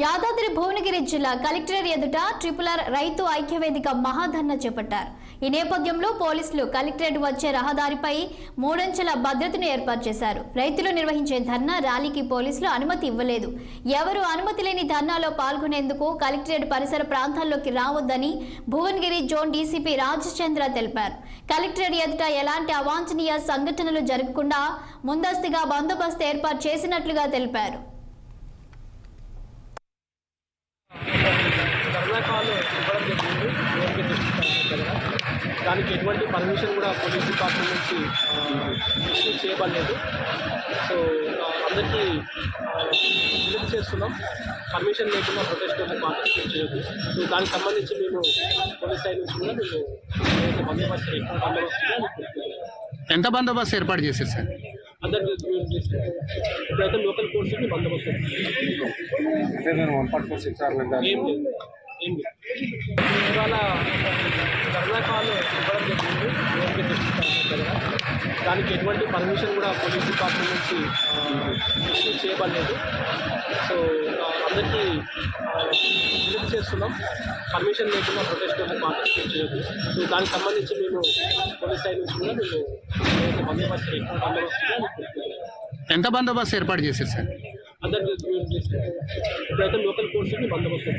యాదాద్రి భువనగిరి జిల్లా కలెక్టర్ ఎదుట triple R రైతు ఐక్యవేదిక మహాధర్నా చేపట్టారు. ఈ నేపథ్యంలో పోలీసులు కలెక్టరేట్ వచ్చే రహదారిపై మూడంచెల భద్రతను ఏర్పాటు చేశారు. రైతులు నిర్వహించే ధర్నా ర్యాలీకి పోలీసులు అనుమతి ఇవ్వలేదు. ఎవరు అనుమతి లేని ధర్నాలో పాల్గొనేందుకు కలెక్టరేట్ పరిసర ప్రాంతాల్లోకి రావద్దని భువనగిరి జోన్ డీసీపీ రాజచంద్ర తెలిపారు. కలెక్టరేట్ ఎదుట ఎలాంటి అవాంఛనీయ సంఘటనలు జరగకుండా ముందస్తుగా బందోబస్తు ఏర్పాటు చేసినట్లుగా తెలిపారు ధర్నా కాల్ దగ్గర దానికి ఎటువంటి పర్మిషన్ కూడా పోలీస్ డిపార్ట్మెంట్ నుంచి ఇష్యూ చేయబడలేదు. సో అందరికీ విజ్ఞప్తి చేస్తున్నాం. పర్మిషన్ లేకుండా ప్రొటెస్ట్ కోసం పార్టిసిపేట్ చేయొద్దు. సో దానికి సంబంధించి మేము పోలీస్ సైడ్ నుంచి కూడా మేము ఏదైతే బందోబస్తు ఎక్కువ బందోబస్తు ఎంత బందోబస్తు ఏర్పాటు చేశారు సార్? అందరు ఇప్పుడైతే లోకల్ ఫోర్స్ని బందోబస్తు ఏం లేదు. ఏం లేదు. ఇవాళ ధర్నా కాల్ ఇవ్వడం జరిగింది. దానికి ఎటువంటి పర్మిషన్ కూడా పోలీస్ డిపార్ట్మెంట్ నుంచి ఇష్యూ చేయబడలేదు. సో అందరికీ విజ్ఞప్తి చేస్తున్నాం. పర్మిషన్ లేకుండా ప్రొటెస్ట్ కోసం పార్టిసిపేట్ చేయొద్దు. సో దానికి సంబంధించి మేము పోలీస్ సైడ్ నుంచి కూడా మేము బందోబస్తు ఎక్కువ బందోబస్తు ఎంత బందోబస్తు ఏర్పాటు చేశారు సార్? అందరు ఇప్పుడైతే లోకల్ ఫోర్స్ని బందోబస్తు